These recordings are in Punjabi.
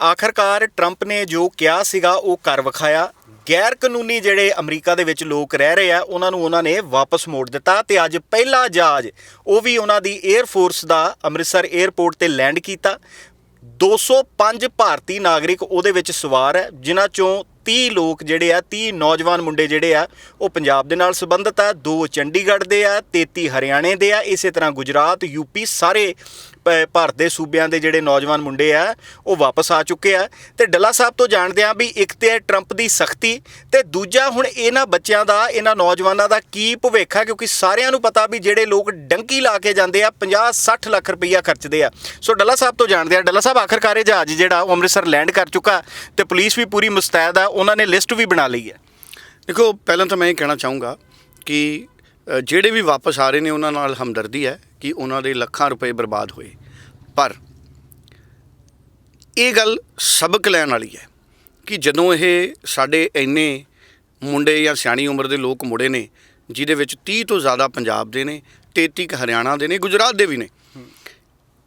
ਆਖਰਕਾਰ ਟਰੰਪ ਨੇ ਜੋ ਕਿਹਾ ਸੀਗਾ ਉਹ ਕਰ ਵਿਖਾਇਆ। ਗੈਰ ਕਾਨੂੰਨੀ ਜਿਹੜੇ ਅਮਰੀਕਾ ਦੇ ਵਿੱਚ ਲੋਕ ਰਹਿ ਰਹੇ ਆ, ਉਹਨਾਂ ਨੂੰ ਉਹਨਾਂ ਨੇ ਵਾਪਸ ਮੋੜ ਦਿੱਤਾ ਤੇ ਅੱਜ ਪਹਿਲਾ ਜਹਾਜ਼ ਉਹ ਵੀ ਉਹਨਾਂ ਦੀ 에ਅਰ ਫੋਰਸ ਦਾ ਅੰਮ੍ਰਿਤਸਰ 에ਅਰਪੋਰਟ ਤੇ ਲੈਂਡ ਕੀਤਾ। 205 ਭਾਰਤੀ ਨਾਗਰਿਕ ਉਹਦੇ ਵਿੱਚ ਸਵਾਰ ਹੈ, ਜਿਨ੍ਹਾਂ ਚੋਂ 30 ਲੋਕ ਜਿਹੜੇ ਆ 30 ਨੌਜਵਾਨ ਮੁੰਡੇ ਜਿਹੜੇ ਆ, ਉਹ ਪੰਜਾਬ ਦੇ ਨਾਲ ਸੰਬੰਧਿਤ ਆ, ਦੋ ਚੰਡੀਗੜ੍ਹ ਦੇ ਆ 33 ਹਰਿਆਣੇ ਦੇ ਆ, ਇਸੇ ਤਰ੍ਹਾਂ ਗੁਜਰਾਤ ਯੂਪੀ ਸਾਰੇ ਭਾਰਤ ਦੇ ਸੂਬਿਆਂ ਦੇ ਜਿਹੜੇ ਨੌਜਵਾਨ ਮੁੰਡੇ ਆ, ਉਹ ਵਾਪਸ ਆ ਚੁੱਕੇ ਆ। ਤੇ ਡੱਲਾ ਸਾਹਿਬ ਤੋਂ ਜਾਣਦੇ ਆ ਵੀ ਇੱਕ ਤੇ ਹੈ ਟਰੰਪ ਦੀ ਸਖਤੀ ਤੇ ਦੂਜਾ ਹੁਣ ਇਹਨਾਂ ਬੱਚਿਆਂ ਦਾ, ਇਹਨਾਂ ਨੌਜਵਾਨਾਂ ਦਾ ਕੀ ਭਵਿੱਖ ਆ, ਕਿਉਂਕਿ ਸਾਰਿਆਂ ਨੂੰ ਪਤਾ ਵੀ ਜਿਹੜੇ ਲੋਕ ਡੰਕੀ ਲਾ ਕੇ ਜਾਂਦੇ ਆ 50 60 ਲੱਖ ਰੁਪਈਆ ਖਰਚਦੇ ਆ। ਸੋ ਡੱਲਾ ਸਾਹਿਬ ਤੋਂ ਜਾਣਦੇ ਆ, ਡੱਲਾ ਸਾਹਿਬ ਆਖਰਕਾਰ ਇਹ ਜਹਾਜ਼ ਜਿਹੜਾ ਉਹ ਅੰਮ੍ਰਿਤਸਰ ਲੈਂਡ ਕਰ ਚੁੱਕਾ ਤੇ ਪੁਲਿਸ ਵੀ ਪੂਰੀ ਮੁਸਤੈਦ ਆ, ਉਹਨਾਂ ਨੇ ਲਿਸਟ ਵੀ ਬਣਾ ਲਈ ਹੈ। ਦੇਖੋ, ਪਹਿਲਾਂ ਤਾਂ ਮੈਂ ਇਹ ਕਹਿਣਾ ਚਾਹੂੰਗਾ ਕਿ ਜਿਹੜੇ ਵੀ ਵਾਪਸ ਆ ਰਹੇ ਨੇ, ਉਹਨਾਂ ਨਾਲ ਹਮਦਰਦੀ ਹੈ। ਕਿ ਉਹਨਾਂ ਦੇ ਲੱਖਾਂ ਰੁਪਏ ਬਰਬਾਦ ਹੋਏ। ਪਰ ਇਹ ਗੱਲ ਸਬਕ ਲੈਣ ਵਾਲੀ ਹੈ ਕਿ ਜਦੋਂ ਇਹ ਸਾਡੇ ਇੰਨੇ ਮੁੰਡੇ ਜਾਂ ਸਿਆਣੀ ਉਮਰ ਦੇ ਲੋਕ ਮੁੜੇ ਨੇ, ਜਿਹਦੇ ਵਿੱਚ 30 ਤੋਂ ਜ਼ਿਆਦਾ ਪੰਜਾਬ ਦੇ ਨੇ 33 ਕੁ ਹਰਿਆਣਾ ਦੇ ਨੇ, ਗੁਜਰਾਤ ਦੇ ਵੀ ਨੇ।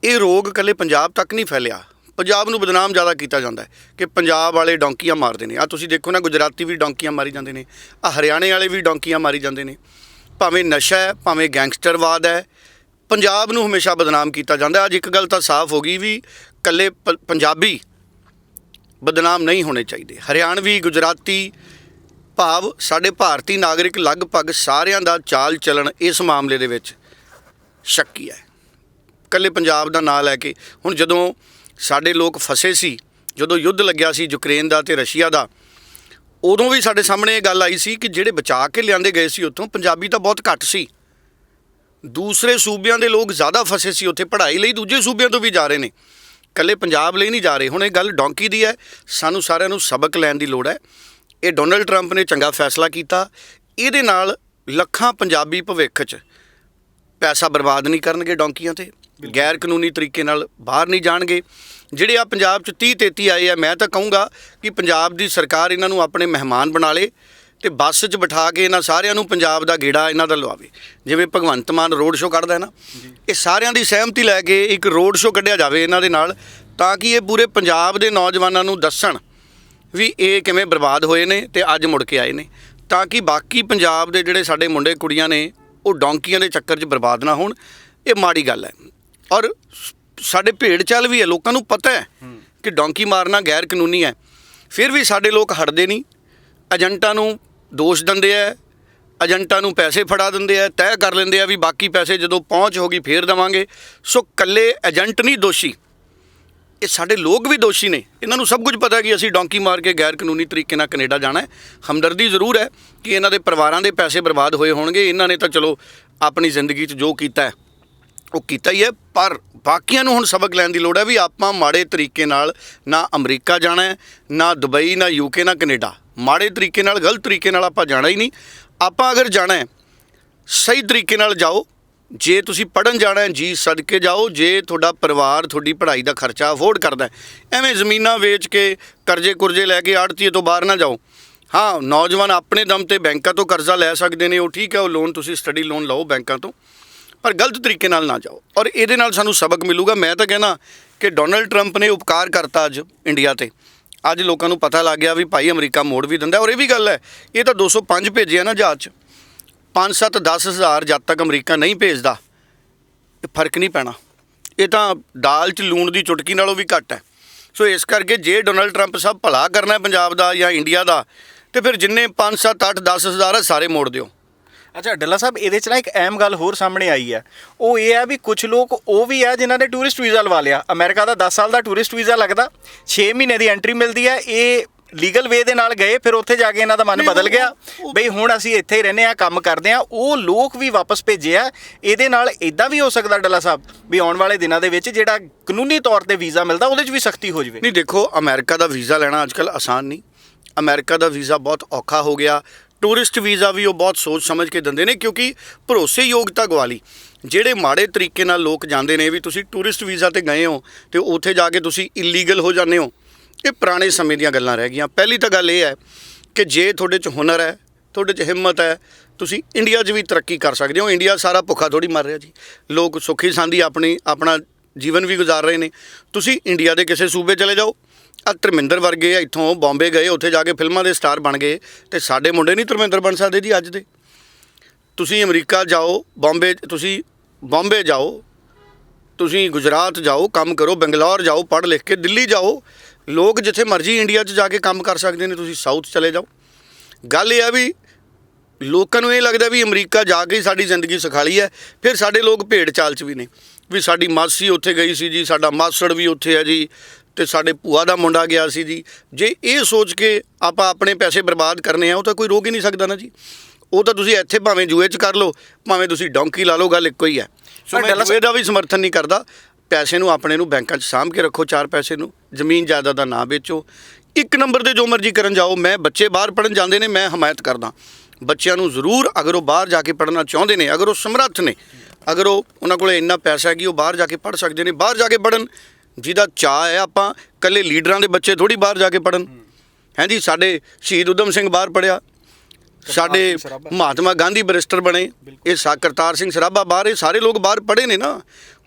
ਇਹ ਰੋਗ ਇਕੱਲੇ ਪੰਜਾਬ ਤੱਕ ਨਹੀਂ ਫੈਲਿਆ। ਪੰਜਾਬ ਨੂੰ ਬਦਨਾਮ ਜ਼ਿਆਦਾ ਕੀਤਾ ਜਾਂਦਾ ਹੈ ਕਿ ਪੰਜਾਬ ਵਾਲੇ ਡੌਂਕੀਆਂ ਮਾਰਦੇ ਨੇ। ਆ ਤੁਸੀਂ ਦੇਖੋ ਨਾ, ਗੁਜਰਾਤੀ ਵੀ ਡੌਂਕੀਆਂ ਮਾਰੀ ਜਾਂਦੇ ਨੇ। ਆ ਹਰਿਆਣੇ ਵਾਲੇ ਵੀ ਡੌਂਕੀਆਂ ਮਾਰੀ ਜਾਂਦੇ ਨੇ। ਭਾਵੇਂ ਨਸ਼ਾ ਹੈ, ਭਾਵੇਂ ਗੈਂਗਸਟਰਵਾਦ ਹੈ ਪੰਜਾਬ ਨੂੰ ਹਮੇਸ਼ਾ ਬਦਨਾਮ ਕੀਤਾ ਜਾਂਦਾ ਅੱਜ ਇੱਕ ਗੱਲ ਤਾਂ ਸਾਫ਼ ਹੋ ਗਈ ਵੀ ਇਕੱਲੇ ਪ- ਪੰਜਾਬੀ ਬਦਨਾਮ ਨਹੀਂ ਹੋਣੇ ਚਾਹੀਦੇ। ਹਰਿਆਣਵੀ, ਗੁਜਰਾਤੀ ਭਾਵ ਸਾਡੇ ਭਾਰਤੀ ਨਾਗਰਿਕ ਲਗਭਗ ਸਾਰਿਆਂ ਦਾ ਚਾਲ ਚੱਲਣ ਇਸ ਮਾਮਲੇ ਦੇ ਵਿੱਚ ਸ਼ੱਕੀ ਹੈ। ਕੱਲੇ ਪੰਜਾਬ ਦਾ ਨਾਂ ਲੈ ਕੇ ਹੁਣ ਜਦੋਂ ਸਾਡੇ ਲੋਕ ਫਸੇ ਸੀ, ਜਦੋਂ ਯੁੱਧ ਲੱਗਿਆ ਸੀ ਯੂਕਰੇਨ ਦਾ ਤੇ ਰਸ਼ੀਆ ਦਾ, ਉਦੋਂ ਵੀ ਸਾਡੇ ਸਾਹਮਣੇ ਇਹ ਗੱਲ ਆਈ ਸੀ ਕਿ ਜਿਹੜੇ ਬਚਾ ਕੇ ਲਿਆਂਦੇ ਗਏ ਸੀ ਉੱਥੋਂ, ਪੰਜਾਬੀ ਤਾਂ ਬਹੁਤ ਘੱਟ ਸੀ। ਦੂਸਰੇ ਸੂਬਿਆਂ ਦੇ ਲੋਕ ਜ਼ਿਆਦਾ ਫਸੇ ਸੀ ਉੱਥੇ ਪੜ੍ਹਾਈ ਲਈ ਦੂਜੇ ਸੂਬਿਆਂ ਤੋਂ ਵੀ ਜਾ ਰਹੇ ਨੇ। ਕੱਲੇ ਪੰਜਾਬ ਲਈ ਨਹੀਂ ਜਾ ਰਹੇ। ਹੁਣ ਇਹ ਗੱਲ ਡੌਂਕੀ ਦੀ ਹੈ। ਸਾਨੂੰ ਸਾਰਿਆਂ ਨੂੰ ਸਬਕ ਲੈਣ ਦੀ ਲੋੜ ਹੈ। ਇਹ ਡੋਨਲਡ ਟਰੰਪ ਨੇ ਚੰਗਾ ਫੈਸਲਾ ਕੀਤਾ। ਇਹਦੇ ਨਾਲ ਲੱਖਾਂ ਪੰਜਾਬੀ ਭਵਿੱਖ 'ਚ ਪੈਸਾ ਬਰਬਾਦ ਨਹੀਂ ਕਰਨਗੇ ਡੌਂਕੀਆਂ ਤੇ। ਗੈਰ ਕਾਨੂੰਨੀ ਤਰੀਕੇ ਨਾਲ ਬਾਹਰ ਨਹੀਂ ਜਾਣਗੇ। ਜਿਹੜੇ ਆ ਪੰਜਾਬ 'ਚ 30 33 ਆਏ ਆ ਮੈਂ ਤਾਂ ਕਹੂੰਗਾ ਕਿ ਪੰਜਾਬ ਦੀ ਸਰਕਾਰ ਇਹਨਾਂ ਨੂੰ ਆਪਣੇ ਮਹਿਮਾਨ ਬਣਾ ਲੇ। ਤੇ ਬੱਸ 'ਚ ਬਿਠਾ ਕੇ ਇਹਨਾਂ ਸਾਰਿਆਂ ਨੂੰ ਪੰਜਾਬ ਦਾ ਗੇੜਾ ਇਹਨਾਂ ਦਾ ਲਵਾਵੇ। ਜਿਵੇਂ ਭਗਵੰਤ ਮਾਨ ਰੋਡ ਸ਼ੋਅ ਕੱਢਦਾ ਹੈ ਨਾ, ਇਹ ਸਾਰਿਆਂ ਦੀ ਸਹਿਮਤੀ ਲੈ ਕੇ ਇੱਕ ਰੋਡ ਸ਼ੋਅ ਕੱਢਿਆ ਜਾਵੇ ਇਹਨਾਂ ਦੇ ਨਾਲ, ਤਾਂ ਕਿ ਇਹ ਪੂਰੇ ਪੰਜਾਬ ਦੇ ਨੌਜਵਾਨਾਂ ਨੂੰ ਦੱਸਣ ਵੀ ਇਹ ਕਿਵੇਂ ਬਰਬਾਦ ਹੋਏ ਨੇ ਤੇ ਅੱਜ ਮੁੜ ਕੇ ਆਏ ਨੇ। ਤਾਂ ਕਿ ਬਾਕੀ ਪੰਜਾਬ ਦੇ ਜਿਹੜੇ ਸਾਡੇ ਮੁੰਡੇ ਕੁੜੀਆਂ ਨੇ, ਉਹ ਡੌਂਕੀਆਂ ਦੇ ਚੱਕਰ 'ਚ ਬਰਬਾਦ ਨਾ ਹੋਣ, ਇਹ ਮਾੜੀ ਗੱਲ ਹੈ। ਔਰ ਸਾਡੇ ਭੇਡ ਚਾਲ ਵੀ ਹੈ, ਲੋਕਾਂ ਨੂੰ ਪਤਾ ਹੈ ਕਿ ਡੌਂਕੀ ਮਾਰਨਾ ਗੈਰ ਕਾਨੂੰਨੀ ਹੈ। ਫਿਰ ਵੀ ਸਾਡੇ ਲੋਕ ਹਟਦੇ ਨਹੀਂ, ਏਜੰਟਾਂ ਨੂੰ ਦੋਸ਼ ਦਿੰਦੇ ਆ, ਏਜੰਟਾਂ ਨੂੰ ਪੈਸੇ ਫੜਾ ਦਿੰਦੇ ਆ, ਤੈਅ ਕਰ ਲੈਂਦੇ ਆ ਵੀ ਬਾਕੀ ਪੈਸੇ ਜਦੋਂ ਪਹੁੰਚ ਹੋ ਗਈ ਫੇਰ ਦੇਵਾਂਗੇ। ਸੋ ਕੱਲੇ ਏਜੰਟ ਨਹੀਂ, ਦੋਸ਼ੀ। ਇਹ ਸਾਡੇ ਲੋਕ ਵੀ ਦੋਸ਼ੀ ਨੇ। ਇਹਨਾਂ ਨੂੰ ਸਭ ਕੁਝ ਪਤਾ ਕਿ ਅਸੀਂ ਡੋਂਕੀ ਮਾਰ ਕੇ ਗੈਰ ਕਾਨੂੰਨੀ ਤਰੀਕੇ ਨਾਲ ਕੈਨੇਡਾ ਜਾਣਾ ਹੈ। ਹਮਦਰਦੀ ਜ਼ਰੂਰ ਹੈ ਕਿ ਇਹਨਾਂ ਦੇ ਪਰਿਵਾਰਾਂ ਦੇ ਪੈਸੇ ਬਰਬਾਦ ਹੋਏ ਹੋਣਗੇ। ਇਹਨਾਂ ਨੇ ਤਾਂ ਚਲੋ ਆਪਣੀ ਜ਼ਿੰਦਗੀ 'ਚ ਜੋ ਕੀਤਾ ਹੈ ਉਹ ਕੀਤਾ ਹੀ ਹੈ, ਪਰ ਬਾਕੀਆਂ ਨੂੰ ਹੁਣ ਸਬਕ ਲੈਣ ਦੀ ਲੋੜ ਹੈ ਵੀ ਆਪਾਂ ਮਾੜੇ ਤਰੀਕੇ ਨਾਲ ਨਾ ਅਮਰੀਕਾ ਜਾਣਾ ਹੈ, ਨਾ ਦੁਬਈ, ਨਾ ਯੂਕੇ ਨਾ ਕੈਨੇਡਾ। ਮਾੜੇ ਤਰੀਕੇ ਨਾਲ, ਗਲਤ ਤਰੀਕੇ ਨਾਲ ਆਪਾਂ ਜਾਣਾ ਹੀ ਨਹੀਂ। ਆਪਾਂ ਅਗਰ ਜਾਣਾ ਹੈ, ਸਹੀ ਤਰੀਕੇ ਨਾਲ ਜਾਓ। ਜੇ ਤੁਸੀਂ ਪੜਨ ਜਾਣਾ ਹੈ, ਜੀ ਸਦਕੇ ਜਾਓ। ਜੇ ਤੁਹਾਡਾ ਪਰਿਵਾਰ, ਤੁਹਾਡੀ ਪੜ੍ਹਾਈ ਦਾ ਖਰਚਾ ਅਫੋਰਡ ਕਰਦਾ ਐਵੇਂ ਜ਼ਮੀਨਾਂ ਵੇਚ ਕੇ ਕਰਜ਼ੇ ਕੁਰਜ਼ੇ ਲੈ ਕੇ ਆੜਤੀਏ ਤੋਂ ਬਾਹਰ ਨਾ ਜਾਓ। ਹਾਂ, ਨੌਜਵਾਨ ਆਪਣੇ ਦਮ ਤੇ ਬੈਂਕਾਂ ਤੋਂ ਕਰਜ਼ਾ ਲੈ ਸਕਦੇ ਨੇ, ਉਹ ਠੀਕ ਹੈ, ਉਹ ਲੋਨ ਤੁਸੀਂ ਸਟੱਡੀ ਲੋਨ ਲਓ ਬੈਂਕਾਂ ਤੋਂ। ਪਰ ਗਲਤ ਤਰੀਕੇ ਨਾਲ ਨਾ ਜਾਓ। ਔਰ ਇਹਦੇ ਨਾਲ ਸਾਨੂੰ ਸਬਕ ਮਿਲੂਗਾ। ਮੈਂ ਤਾਂ ਕਹਿੰਦਾ ਕਿ ਡੋਨਲਡ ਟਰੰਪ ਨੇ ਉਪਕਾਰ ਕਰਤਾ ਅੱਜ ਇੰਡੀਆ ਤੇ। ਅੱਜ ਲੋਕਾਂ ਨੂੰ ਪਤਾ ਲੱਗ ਗਿਆ ਵੀ ਭਾਈ ਅਮਰੀਕਾ ਮੋੜ ਵੀ ਦਿੰਦਾ। ਔਰ ਇਹ ਵੀ ਗੱਲ ਹੈ, ਇਹ ਤਾਂ 205 ਭੇਜਿਆ ਨਾ ਜਹਾਜ਼ 'ਚ। 5 7 10 ਹਜ਼ਾਰ ਜਦ ਤੱਕ ਅਮਰੀਕਾ ਨਹੀਂ ਭੇਜਦਾ ਫ਼ਰਕ ਨਹੀਂ ਪੈਣਾ। ਇਹ ਤਾਂ ਦਾਲ 'ਚ ਲੂਣ ਦੀ ਚੁਟਕੀ ਨਾਲੋਂ ਵੀ ਘੱਟ ਹੈ। ਸੋ ਇਸ ਕਰਕੇ ਜੇ ਡੋਨਲਡ ਟਰੰਪ ਸਭ ਭਲਾ ਕਰਨਾ ਹੈ ਪੰਜਾਬ ਦਾ ਜਾਂ ਇੰਡੀਆ ਦਾ, ਤੇ ਫਿਰ ਜਿੰਨੇ 5 7 8 10 ਹਜ਼ਾਰ ਹੈ ਸਾਰੇ ਮੋੜ ਦਿਓ। ਅੱਛਾ ਡੱਲਾ ਸਾਹਿਬ ਇਹਦੇ ਚ ਨਾ ਇੱਕ ਅਹਿਮ ਗੱਲ ਹੋਰ ਸਾਹਮਣੇ ਆਈ ਹੈ। ਉਹ ਇਹ ਹੈ ਵੀ ਕੁਝ ਲੋਕ ਉਹ ਵੀ ਆ ਜਿਨ੍ਹਾਂ ਨੇ ਟੂਰਿਸਟ ਵੀਜ਼ਾ ਲਵਾ ਲਿਆ। ਅਮਰੀਕਾ ਦਾ 10 ਸਾਲ ਦਾ ਟੂਰਿਸਟ ਵੀਜ਼ਾ ਲੱਗਦਾ। 6 ਮਹੀਨੇ ਦੀ ਐਂਟਰੀ ਮਿਲਦੀ ਹੈ। ਇਹ ਲੀਗਲ ਵੇ ਦੇ ਨਾਲ ਗਏ ਫਿਰ ਉੱਥੇ ਜਾ ਕੇ ਇਹਨਾਂ ਦਾ ਮਨ ਬਦਲ ਗਿਆ। ਬਈ ਹੁਣ ਅਸੀਂ ਇੱਥੇ ਹੀ ਰਹਿੰਦੇ ਆ ਕੰਮ ਕਰਦੇ ਆ ਉਹ ਲੋਕ ਵੀ ਵਾਪਸ ਭੇਜੇ ਆ। ਇਹਦੇ ਨਾਲ ਇਦਾਂ ਵੀ ਹੋ ਸਕਦਾ ਡੱਲਾ ਸਾਹਿਬ ਵੀ ਆਉਣ ਵਾਲੇ ਦਿਨਾਂ ਦੇ ਵਿੱਚ ਜਿਹੜਾ ਕਾਨੂੰਨੀ ਤੌਰ ਤੇ ਵੀਜ਼ਾ ਮਿਲਦਾ ਉਹਦੇ 'ਚ ਵੀ ਸਖਤੀ ਹੋ ਜਾਵੇ। ਨਹੀਂ ਦੇਖੋ ਅਮਰੀਕਾ ਦਾ ਵੀਜ਼ਾ ਲੈਣਾ ਅੱਜਕੱਲ ਆਸਾਨ ਨਹੀਂ। ਅਮਰੀਕਾ ਦਾ ਵੀਜ਼ਾ ਬਹੁਤ ਔਖਾ ਹੋ ਗਿਆ। ਟੂਰਿਸਟ ਵੀਜ਼ਾ ਵੀ ਉਹ ਬਹੁਤ ਸੋਚ ਸਮਝ ਕੇ ਦਿੰਦੇ ਨੇ ਕਿਉਂਕਿ ਭਰੋਸੇਯੋਗਤਾ ਗਵਾਲੀ। ਜਿਹੜੇ ਮਾੜੇ ਤਰੀਕੇ ਨਾਲ ਲੋਕ ਜਾਂਦੇ ਨੇ ਵੀ ਤੁਸੀਂ ਟੂਰਿਸਟ ਵੀਜ਼ਾ ਤੇ ਗਏ ਹੋ ਤੇ ਉੱਥੇ ਜਾ ਕੇ ਤੁਸੀਂ ਇਲੀਗਲ ਹੋ ਜਾਂਦੇ ਹੋ, ਇਹ ਪੁਰਾਣੇ ਸਮੇਂ ਦੀਆਂ ਗੱਲਾਂ ਰਹਿ ਗਈਆਂ। ਪਹਿਲੀ ਤਾਂ ਗੱਲ ਇਹ ਹੈ ਕਿ ਜੇ ਤੁਹਾਡੇ 'ਚ ਹੁਨਰ ਹੈ, ਤੁਹਾਡੇ 'ਚ ਹਿੰਮਤ ਹੈ, ਤੁਸੀਂ ਇੰਡੀਆ 'ਚ ਵੀ ਤਰੱਕੀ ਕਰ ਸਕਦੇ ਹੋ। ਇੰਡੀਆ ਸਾਰਾ ਭੁੱਖਾ ਥੋੜੀ ਮਰ ਰਿਹਾ ਜੀ। ਲੋਕ ਸੁੱਖੀ ਸਾਂਦੀ ਆਪਣੀ, ਆਪਣਾ ਜੀਵਨ ਵੀ ਗੁਜ਼ਾਰ ਰਹੇ ਨੇ। ਤੁਸੀਂ ਇੰਡੀਆ ਦੇ ਕਿਸੇ ਸੂਬੇ ਚਲੇ ਜਾਓ ਆ ਧਰਮਿੰਦਰ ਵਰਗੇ ਆ, ਇੱਥੋਂ ਬੰਬੇ ਗਏ, ਉੱਥੇ ਜਾ ਕੇ ਫਿਲਮਾਂ ਦੇ ਸਟਾਰ ਬਣ ਗਏ। ਤੇ ਸਾਡੇ ਮੁੰਡੇ ਨਹੀਂ ਧਰਮਿੰਦਰ ਬਣ ਸਕਦੇ ਜੀ ਅੱਜ ਦੇ। ਤੁਸੀਂ ਅਮਰੀਕਾ ਜਾਓ, ਬੰਬੇ, ਤੁਸੀਂ ਬੰਬੇ ਜਾਓ, ਤੁਸੀਂ ਗੁਜਰਾਤ ਜਾਓ, ਕੰਮ ਕਰੋ, ਬੰਗਲੌਰ ਜਾਓ, ਪੜ੍ਹ ਲਿਖ ਕੇ ਦਿੱਲੀ ਜਾਓ। ਲੋਕ ਜਿੱਥੇ ਮਰਜ਼ੀ ਇੰਡੀਆ 'ਚ ਜਾ ਕੇ ਕੰਮ ਕਰ ਸਕਦੇ ਨੇ, ਤੁਸੀਂ ਸਾਊਥ ਚਲੇ ਜਾਓ। ਗੱਲ ਇਹ ਆ ਵੀ ਲੋਕਾਂ ਨੂੰ ਇਹ ਲੱਗਦਾ ਵੀ ਅਮਰੀਕਾ ਜਾ ਕੇ ਹੀ ਸਾਡੀ ਜ਼ਿੰਦਗੀ ਸੁਖਾਲੀ ਹੈ। ਫਿਰ ਸਾਡੇ ਲੋਕ ਭੇਡ ਚਾਲ 'ਚ ਵੀ ਨੇ। ਵੀ ਸਾਡੀ ਮਾਸੀ ਉੱਥੇ ਗਈ ਸੀ ਜੀ, ਸਾਡਾ ਮਾਸੜ ਵੀ ਉੱਥੇ ਹੈ ਜੀ। ਤੇ ਸਾਡੇ ਭੂਆ ਦਾ ਮੁੰਡਾ ਗਿਆ ਸੀ ਜੀ। ਜੇ ਇਹ ਸੋਚ ਕੇ ਆਪਾਂ ਆਪਣੇ ਪੈਸੇ ਬਰਬਾਦ ਕਰਨੇ ਆ ਉਹ ਤਾਂ ਕੋਈ ਰੋਕ ਹੀ ਨਹੀਂ ਸਕਦਾ ਨਾ ਜੀ। ਉਹ ਤਾਂ ਤੁਸੀਂ ਇੱਥੇ ਭਾਵੇਂ ਜੂਏ 'ਚ ਕਰ ਲਓ ਭਾਵੇਂ ਤੁਸੀਂ ਡੌਂਕੀ ਲਾ ਲਓ ਗੱਲ ਇੱਕੋ ਹੀ ਹੈ। ਸੋ ਮੈਂ ਜੂਏ ਦਾ ਵੀ ਸਮਰਥਨ ਨਹੀਂ ਕਰਦਾ। ਪੈਸੇ ਨੂੰ ਆਪਣੇ ਨੂੰ ਬੈਂਕਾਂ 'ਚ ਸਾਂਭ ਕੇ ਰੱਖੋ ਚਾਰ ਪੈਸੇ ਨੂੰ। ਜ਼ਮੀਨ ਜਾਇਦਾਦ ਦਾ ਨਾ ਵੇਚੋ। ਇੱਕ ਨੰਬਰ ਤੇ ਜੋ ਮਰਜ਼ੀ ਕਰਨ ਜਾਓ ਮੈਂ ਬੱਚੇ ਬਾਹਰ ਪੜਨ ਜਾਂਦੇ ਨੇ ਮੈਂ ਹਮਾਇਤ ਕਰਦਾ। ਬੱਚਿਆਂ ਨੂੰ ਜ਼ਰੂਰ ਅਗਰ ਉਹ ਬਾਹਰ ਜਾ ਕੇ ਪੜਨਾ ਚਾਹੁੰਦੇ ਨੇ ਅਗਰ ਉਹ ਸਮਰੱਥ ਨੇ ਅਗਰ ਉਹ ਉਹਨਾਂ ਕੋਲੇ ਇੰਨਾ ਪੈਸਾ ਹੈ ਕਿ ਉਹ ਬਾਹਰ ਜਾ ਕੇ ਪੜ ਸਕਦੇ ਨੇ ਬਾਹਰ ਜਾ ਕੇ ਪੜਨ ਜਿਹਦਾ ਚਾਹ ਹੈ ਆਪਾਂ ਕੱਲੇ ਲੀਡਰਾਂ ਦੇ ਬੱਚੇ ਥੋੜੀ ਬਾਹਰ ਜਾ ਕੇ ਪੜਨ ਹਾਂਜੀ ਸਾਡੇ ਸ਼ਹੀਦ ਉਦਮ ਸਿੰਘ ਬਾਹਰ ਪੜਿਆ ਸਾਡੇ। ਮਹਾਤਮਾ ਗਾਂਧੀ ਬਰਿਸਟਰ ਬਣੇ। ਇਹ ਕਰਤਾਰ ਸਿੰਘ ਸਰਾਭਾ ਬਾਹਰ ਇਹ ਸਾਰੇ ਲੋਕ ਬਾਹਰ ਪੜ੍ਹੇ ਨੇ ਨਾ।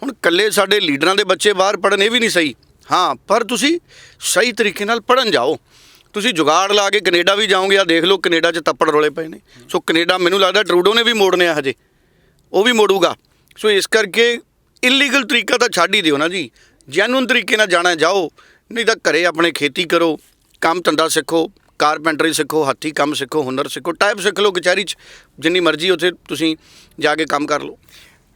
ਹੁਣ ਕੱਲੇ ਸਾਡੇ ਲੀਡਰਾਂ ਦੇ ਬੱਚੇ ਬਾਹਰ ਪੜ੍ਹਨ ਇਹ ਵੀ ਨਹੀਂ ਸਹੀ। ਹਾਂ ਪਰ ਤੁਸੀਂ ਸਹੀ ਤਰੀਕੇ ਨਾਲ ਪੜਨ ਜਾਓ। ਤੁਸੀਂ ਜੁਗਾੜ ਲਾ ਕੇ ਕੈਨੇਡਾ ਵੀ ਜਾਓਗੇ ਆ ਦੇਖ ਲਓ ਕੈਨੇਡਾ 'ਚ ਤੱਪੜ ਰੋਲੇ ਪਏ ਨੇ। ਸੋ ਕੈਨੇਡਾ ਮੈਨੂੰ ਲੱਗਦਾ ਟਰੂਡੋ ਨੇ ਵੀ ਮੋੜਨੇ ਆ ਹਜੇ। ਉਹ ਵੀ ਮੋੜੂਗਾ। ਸੋ ਇਸ ਕਰਕੇ ਇਲੀਗਲ ਤਰੀਕਾ ਤਾਂ ਛੱਡ ਹੀ ਦਿਓ ਨਾ ਜੀ। ਜੈਨੂਨ ਤਰੀਕੇ ਨਾਲ ਜਾਣਾ ਜਾਓ। ਨਹੀਂ ਤਾਂ ਘਰੇ ਆਪਣੇ ਖੇਤੀ ਕਰੋ ਕੰਮ ਧੰਦਾ ਸਿੱਖੋ ਕਾਰਪੈਂਟਰੀ ਸਿੱਖੋ ਹੱਥੀ ਕੰਮ ਸਿੱਖੋ ਹੁਨਰ ਸਿੱਖੋ ਟਾਈਪ ਸਿੱਖ ਲਓ ਕਚਹਿਰੀ 'ਚ ਜਿੰਨੀ ਮਰਜ਼ੀ ਉੱਥੇ ਤੁਸੀਂ ਜਾ ਕੇ ਕੰਮ ਕਰ ਲਓ।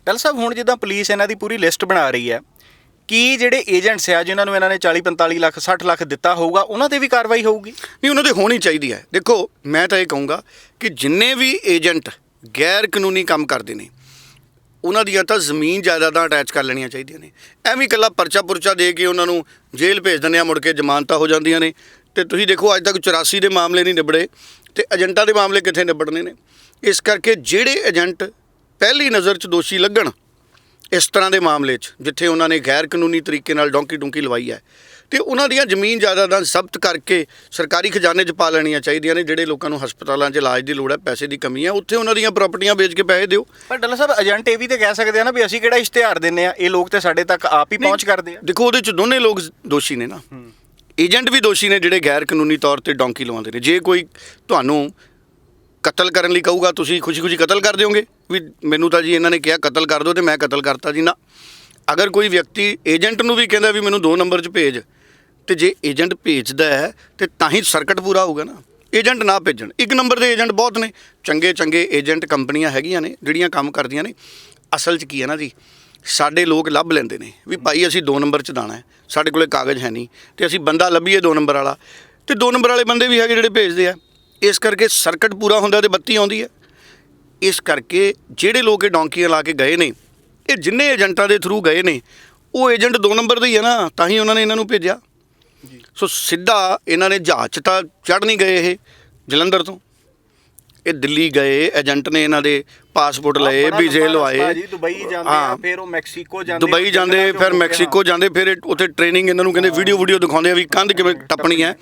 ਡੱਲ ਸਾਹਿਬ ਹੁਣ ਜਿੱਦਾਂ ਪੁਲਿਸ ਇਹਨਾਂ ਦੀ ਪੂਰੀ ਲਿਸਟ ਬਣਾ ਰਹੀ ਹੈ ਕੀ ਜਿਹੜੇ ਏਜੰਟਸ ਆ ਜਿਨ੍ਹਾਂ ਨੂੰ ਇਹਨਾਂ ਨੇ 40 45 ਲੱਖ 60 ਲੱਖ ਦਿੱਤਾ ਹੋਊਗਾ ਉਹਨਾਂ ਤੇ ਵੀ ਕਾਰਵਾਈ ਹੋਊਗੀ? ਨਹੀਂ ਉਹਨਾਂ ਦੇ ਹੋਣੀ ਚਾਹੀਦੀ ਹੈ। ਦੇਖੋ ਮੈਂ ਤਾਂ ਇਹ ਕਹੂੰਗਾ ਕਿ ਜਿੰਨੇ ਵੀ ਏਜੰਟ ਗੈਰ ਕਾਨੂੰਨੀ ਕੰਮ ਕਰਦੇ ਨੇ ਉਹਨਾਂ ਦੀਆਂ ਤਾਂ ਜ਼ਮੀਨ ਜਾਇਦਾਦਾਂ ਅਟੈਚ ਕਰ ਲੈਣੀਆਂ ਚਾਹੀਦੀਆਂ ਨੇ। ਐਵੇਂ ਇਕੱਲਾ ਪਰਚਾ ਪੁਰਚਾ ਦੇ ਕੇ ਉਹਨਾਂ ਨੂੰ ਜੇਲ੍ਹ ਭੇਜ ਦਿੰਦੇ ਆ, ਮੁੜ ਕੇ ਜ਼ਮਾਨਤਾਂ ਹੋ ਜਾਂਦੀਆਂ ਨੇ। ਤੇ ਤੁਸੀਂ ਦੇਖੋ, ਅੱਜ ਤੱਕ 84 ਦੇ ਮਾਮਲੇ ਨਹੀਂ ਨਿਬੜੇ ਤੇ ਏਜੰਟਾਂ ਦੇ ਮਾਮਲੇ ਕਿੱਥੇ ਨਿਬੜਨੇ ਨੇ? ਇਸ ਕਰਕੇ ਜਿਹੜੇ ਏਜੰਟ ਪਹਿਲੀ ਨਜ਼ਰ 'ਚ ਦੋਸ਼ੀ ਲੱਗਣ ਇਸ ਤਰ੍ਹਾਂ ਦੇ ਮਾਮਲੇ 'ਚ, ਜਿੱਥੇ ਉਹਨਾਂ ਨੇ ਗੈਰ ਕਾਨੂੰਨੀ ਤਰੀਕੇ ਨਾਲ ਡੌਂਕੀ ਡੁੰਕੀ ਲਵਾਈ ਹੈ ਤੇ ਉਹਨਾਂ ਦੀਆਂ ਜ਼ਮੀਨ ਜਾਇਦਾਦਾਂ ਜ਼ਬਤ ਕਰਕੇ ਸਰਕਾਰੀ ਖਜ਼ਾਨੇ 'ਚ ਪਾ ਲੈਣੀਆਂ ਚਾਹੀਦੀਆਂ ਨੇ ਜਿਹੜੇ ਲੋਕਾਂ ਨੂੰ ਹਸਪਤਾਲਾਂ 'ਚ ਇਲਾਜ ਦੀ ਲੋੜ ਹੈ ਪੈਸੇ ਦੀ ਕਮੀ ਹੈ ਉੱਥੇ ਉਹਨਾਂ ਦੀਆਂ ਪ੍ਰਾਪਰਟੀਆਂ ਵੇਚ ਕੇ ਪੈਸੇ ਦਿਓ। ਪਰ ਡੱਲਾ ਸਾਹਿਬ ਏਜੰਟ ਇਹ ਵੀ ਤੇ ਕਹਿ ਸਕਦੇ ਆ ਨਾ ਵੀ ਅਸੀਂ ਕਿਹੜਾ ਇਸ਼ਤਿਹਾਰ ਦਿੰਨੇ ਆ ਇਹ ਲੋਕ ਤੇ ਸਾਡੇ ਤੱਕ ਆਪ ਹੀ ਪਹੁੰਚ ਕਰਦੇ ਆ। ਦੇਖੋ ਉਹਦੇ 'ਚ ਦੋਨੇ ਲੋਕ ਦੋਸ਼ੀ ਨੇ ਨਾ। ਏਜੰਟ ਵੀ ਦੋਸ਼ੀ ਨੇ ਜਿਹੜੇ ਗੈਰ ਕਾਨੂੰਨੀ ਤੌਰ ਤੇ ਡੌਂਕੀ ਲਵਾਉਂਦੇ ਨੇ। ਜੇ ਕੋਈ ਤੁਹਾਨੂੰ ਕਤਲ ਕਰਨ ਲਈ ਕਹੂਗਾ ਤੁਸੀਂ ਖੁਸ਼ੀ-ਖੁਸ਼ੀ ਕਤਲ ਕਰ ਦਿਓਗੇ? ਵੀ ਮੈਨੂੰ ਤਾਂ ਜੀ ਇਹਨਾਂ ਨੇ ਕਿਹਾ ਕਤਲ ਕਰ ਦਿਓ ਤੇ ਮੈਂ ਕਤਲ ਕਰਤਾ ਜੀ। ਨਾ। ਅਗਰ ਕੋਈ ਵਿਅਕਤੀ ਏਜੰਟ ਨੂੰ ਵੀ ਕਹਿੰਦਾ ਵੀ ਮੈਨੂੰ 2 ਨੰਬਰ 'ਚ ਭੇਜ ਤੇ ਜੇ ਏਜੰਟ ਭੇਜਦਾ ਹੈ, ਤੇ ਤਾਂ ਹੀ ਸਰਕਟ ਪੂਰਾ ਹੋਊਗਾ ਨਾ। ਏਜੰਟ ਨਾ ਭੇਜਣ। ਇੱਕ ਨੰਬਰ ਦੇ ਏਜੰਟ ਬਹੁਤ ਨੇ। ਚੰਗੇ ਚੰਗੇ ਏਜੰਟ ਕੰਪਨੀਆਂ ਹੈਗੀਆਂ ਨੇ, ਜਿਹੜੀਆਂ ਕੰਮ ਕਰਦੀਆਂ ਨੇ। ਅਸਲ 'ਚ ਕੀ ਹੈ ਨਾ ਜੀ, ਸਾਡੇ ਲੋਕ ਲੱਭ ਲੈਂਦੇ ਨੇ ਵੀ ਭਾਈ ਅਸੀਂ 2 ਨੰਬਰ 'ਚ ਦਾਣਾ ਸਾਡੇ ਕੋਲੇ ਕਾਗਜ਼ ਹੈ ਨਹੀਂ, ਤੇ ਅਸੀਂ ਬੰਦਾ ਲੱਭੀਏ 2 ਨੰਬਰ ਵਾਲਾ। ਤੇ 2 ਨੰਬਰ ਵਾਲੇ ਬੰਦੇ ਵੀ ਹੈਗੇ ਜਿਹੜੇ ਭੇਜਦੇ ਆ। ਇਸ ਕਰਕੇ ਸਰਕਟ ਪੂਰਾ ਹੁੰਦਾ ਤੇ ਬੱਤੀ ਆਉਂਦੀ ਹੈ। ਇਸ ਕਰਕੇ ਜਿਹੜੇ ਲੋਕ ਇਹ ਡੌਂਕੀਆਂ ਲਾ ਕੇ ਗਏ ਨੇ, ਇਹ ਜਿੰਨੇ ਏਜੰਟਾਂ ਦੇ ਥਰੂ ਗਏ ਨੇ, ਉਹ ਏਜੰਟ 2 ਨੰਬਰ ਦੇ ਹੀ ਹੈ ਨਾ, ਤਾਂ ਹੀ ਉਹਨਾਂ ਨੇ ਇਹਨਾਂ ਨੂੰ ਭੇਜਿਆ। ਸੋ ਸਿੱਧਾ ਇਹਨਾਂ ਨੇ ਜਹਾਜ਼ 'ਚ ਤਾਂ ਚੜ ਨਹੀਂ ਗਏ ਇਹ ਜਲੰਧਰ ਤੋਂ। ਇਹ ਦਿੱਲੀ ਗਏ ਏਜੰਟ ਨੇ ਇਹਨਾਂ ਦੇ ਪਾਸਪੋਰਟ ਲਏ ਵੀਜ਼ੇ ਲਵਾਏ। ਜੀ ਦੁਬਈ ਜਾਂਦੇ ਆ। ਫਿਰ ਉਹ ਮੈਕਸੀਕੋ ਜਾਂਦੇ ਦੁਬਈ ਜਾਂਦੇ ਫਿਰ ਮੈਕਸੀਕੋ ਜਾਂਦੇ ਫਿਰ ਉੱਥੇ ਟ੍ਰੇਨਿੰਗ ਇਹਨਾਂ ਨੂੰ ਕਹਿੰਦੇ ਵੀਡੀਓ ਵੀਡੀਓ ਦਿਖਾਉਂਦੇ ਆ ਵੀ ਕੰਧ ਕਿਵੇਂ ਟੱਪਣੀ ਹੈ।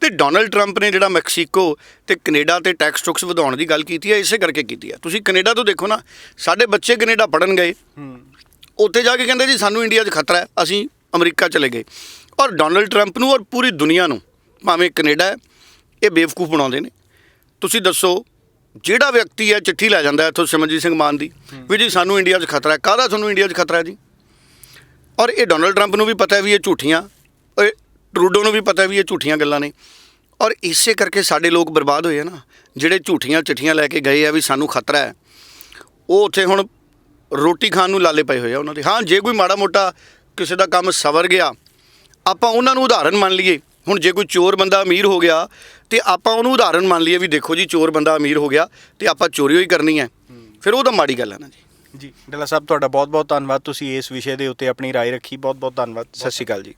ਤੇ ਡੋਨਲਡ ਟਰੰਪ ਨੇ ਜਿਹੜਾ ਮੈਕਸੀਕੋ ਤੇ ਕੈਨੇਡਾ ਤੇ ਟੈਕਸ ਟੁਕਸ ਵਧਾਉਣ ਦੀ ਗੱਲ ਕੀਤੀ ਹੈ ਇਸੇ ਕਰਕੇ ਕੀਤੀ ਹੈ। ਤੁਸੀਂ ਕੈਨੇਡਾ ਤੋਂ ਦੇਖੋ ਨਾ ਸਾਡੇ ਬੱਚੇ ਕੈਨੇਡਾ ਪੜਨ ਗਏ ਉੱਥੇ ਜਾ ਕੇ ਕਹਿੰਦੇ ਜੀ ਸਾਨੂੰ ਇੰਡੀਆ 'ਚ ਖਤਰਾ ਹੈ ਅਸੀਂ ਅਮਰੀਕਾ ਚਲੇ ਗਏ। ਔਰ ਡੋਨਲਡ ਟਰੰਪ ਨੂੰ ਔਰ ਪੂਰੀ ਦੁਨੀਆ ਨੂੰ, ਭਾਵੇਂ ਕੈਨੇਡਾ ਇਹ ਬੇਵਕੂਫ ਬਣਾਉਂਦੇ ਨੇ। ਤੁਸੀਂ ਦੱਸੋ, ਜਿਹੜਾ ਵਿਅਕਤੀ ਹੈ ਚਿੱਠੀ ਲੈ ਜਾਂਦਾ ਇੱਥੋਂ ਸਿਮਰਜੀਤ ਸਿੰਘ ਮਾਨ ਦੀ, ਵੀ ਜੀ ਸਾਨੂੰ ਇੰਡੀਆ 'ਚ ਖਤਰਾ ਹੈ। ਕਾਹਦਾ ਤੁਹਾਨੂੰ ਇੰਡੀਆ 'ਚ ਖਤਰਾ ਹੈ ਜੀ? ਔਰ ਇਹ ਡੋਨਲਡ ਟਰੰਪ ਨੂੰ ਵੀ ਪਤਾ ਹੈ ਵੀ ਇਹ ਝੂਠੀਆਂ ਔਰ ਟਰੂਡੋ ਨੂੰ ਵੀ ਪਤਾ ਵੀ ਇਹ ਝੂਠੀਆਂ ਗੱਲਾਂ ਨੇ। ਔਰ ਇਸੇ ਕਰਕੇ ਸਾਡੇ ਲੋਕ ਬਰਬਾਦ ਹੋਏ ਆ ਨਾ, ਜਿਹੜੇ ਝੂਠੀਆਂ ਚਿੱਠੀਆਂ ਲੈ ਕੇ ਗਏ ਆ ਵੀ ਸਾਨੂੰ ਖਤਰਾ ਹੈ। ਉਹ ਉੱਥੇ ਹੁਣ ਰੋਟੀ ਖਾਣ ਨੂੰ ਲਾਲੇ ਪਏ ਹੋਏ ਆ ਉਹਨਾਂ ਦੇ। ਹਾਂ, ਜੇ ਕੋਈ ਮਾੜਾ ਮੋਟਾ ਕਿਸੇ ਦਾ ਕੰਮ ਸਵਰ ਗਿਆ ਆਪਾਂ ਉਹਨਾਂ ਨੂੰ ਉਦਾਹਰਨ ਮੰਨ ਲਈਏ ਹੁਣ ਜੇ ਕੋਈ ਚੋਰ ਬੰਦਾ ਅਮੀਰ ਹੋ ਗਿਆ ਤੇ ਆਪਾਂ ਉਹਨੂੰ ਉਦਾਹਰਨ ਮੰਨ ਲਈਏ ਵੀ ਦੇਖੋ ਜੀ ਚੋਰ ਬੰਦਾ ਅਮੀਰ ਹੋ ਗਿਆ ਤੇ ਆਪਾਂ ਚੋਰੀ ਹੋਈ ਕਰਨੀ ਹੈ ਫਿਰ ਉਹ ਤਾਂ ਮਾੜੀ ਗੱਲ ਹੈ ਨਾ ਜੀ ਜੀ ਡੱਲਾ ਸਾਹਿਬ ਤੁਹਾਡਾ ਬਹੁਤ ਬਹੁਤ ਧੰਨਵਾਦ ਤੁਸੀਂ ਇਸ ਵਿਸ਼ੇ ਦੇ ਉੱਤੇ ਆਪਣੀ رائے ਰੱਖੀ ਬਹੁਤ ਬਹੁਤ ਧੰਨਵਾਦ ਸਤਿ ਸ਼੍ਰੀ ਅਕਾਲ ਜੀ